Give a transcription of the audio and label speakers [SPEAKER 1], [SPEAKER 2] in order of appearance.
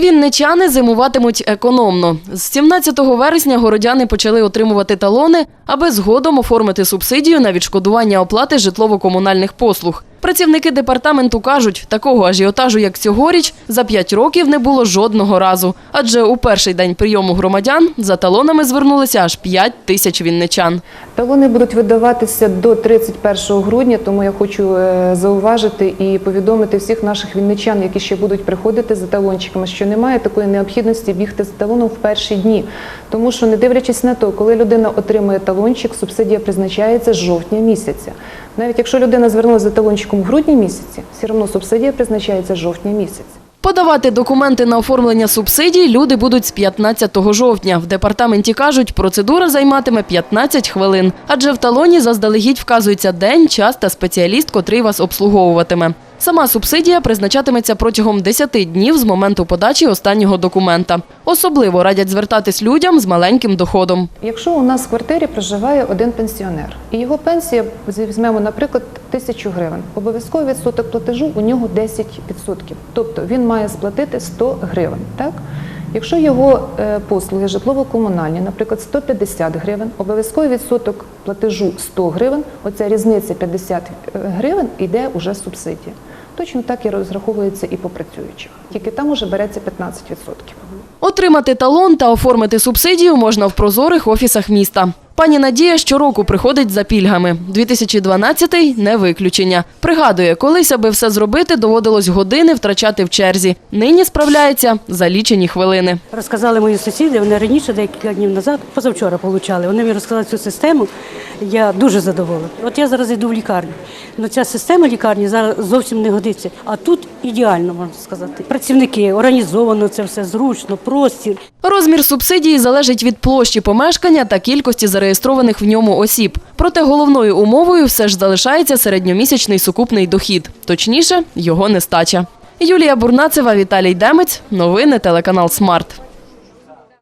[SPEAKER 1] Вінничани зимуватимуть економно. З 17 вересня городяни почали отримувати талони, аби згодом оформити субсидію на відшкодування оплати житлово-комунальних послуг. Працівники департаменту кажуть, такого ажіотажу, як цьогоріч, за 5 років не було жодного разу. Адже у перший день прийому громадян за талонами звернулися аж 5 тисяч вінничан.
[SPEAKER 2] Талони будуть видаватися до 31 грудня, тому я хочу е, зауважити і повідомити всіх наших вінничан, які ще будуть приходити за талончиками, що немає такої необхідності бігти за талоном в перші дні. Тому що, не дивлячись на те, коли людина отримує талончик, субсидія призначається з жовтня місяця. Навіть якщо людина звернулася за талончиком в грудні місяці, все одно субсидія призначається жовтня місяць.
[SPEAKER 1] Подавати документи на оформлення субсидій люди будуть з 15 жовтня. В департаменті кажуть, процедура займатиме 15 хвилин, адже в талоні заздалегідь вказується день, час та спеціаліст, котрий вас обслуговуватиме. Сама субсидія призначатиметься протягом 10 днів з моменту подачі останнього документа. Особливо радять звертатись людям з маленьким доходом.
[SPEAKER 2] Якщо у нас в квартирі проживає один пенсіонер, і його пенсія візьмемо, наприклад, тисячу гривень, обов'язковий відсоток платежу у нього 10%. Тобто він має сплатити 100 гривень. Так? Якщо його е, послуги житлово-комунальні, наприклад, 150 гривень, обов'язковий відсоток платежу 100 гривень, оця різниця 50 гривень йде уже субсидія. Точно так і розраховується і по працюючих. Тільки там уже береться 15%.
[SPEAKER 1] Отримати талон та оформити субсидію можна в прозорих офісах міста. Пані Надія щороку приходить за пільгами. 2012-й – не виключення. Пригадує, колись, аби все зробити, доводилось години втрачати в черзі. Нині справляється за лічені хвилини.
[SPEAKER 3] Розказали мої сусіди, вони раніше, декілька днів назад, позавчора получали. Вони мені розказали цю систему. Я дуже задоволена. От я зараз йду в лікарню. Ну ця система лікарні зараз зовсім не годиться. А тут ідеально можна сказати. Працівники організовано це все зручно, простір.
[SPEAKER 1] Розмір субсидії залежить від площі помешкання та кількості зареєстрованих в ньому осіб. Проте головною умовою все ж залишається середньомісячний сукупний дохід. Точніше, його нестача. Юлія Бурнацева, Віталій Демець. Новини телеканал Смарт.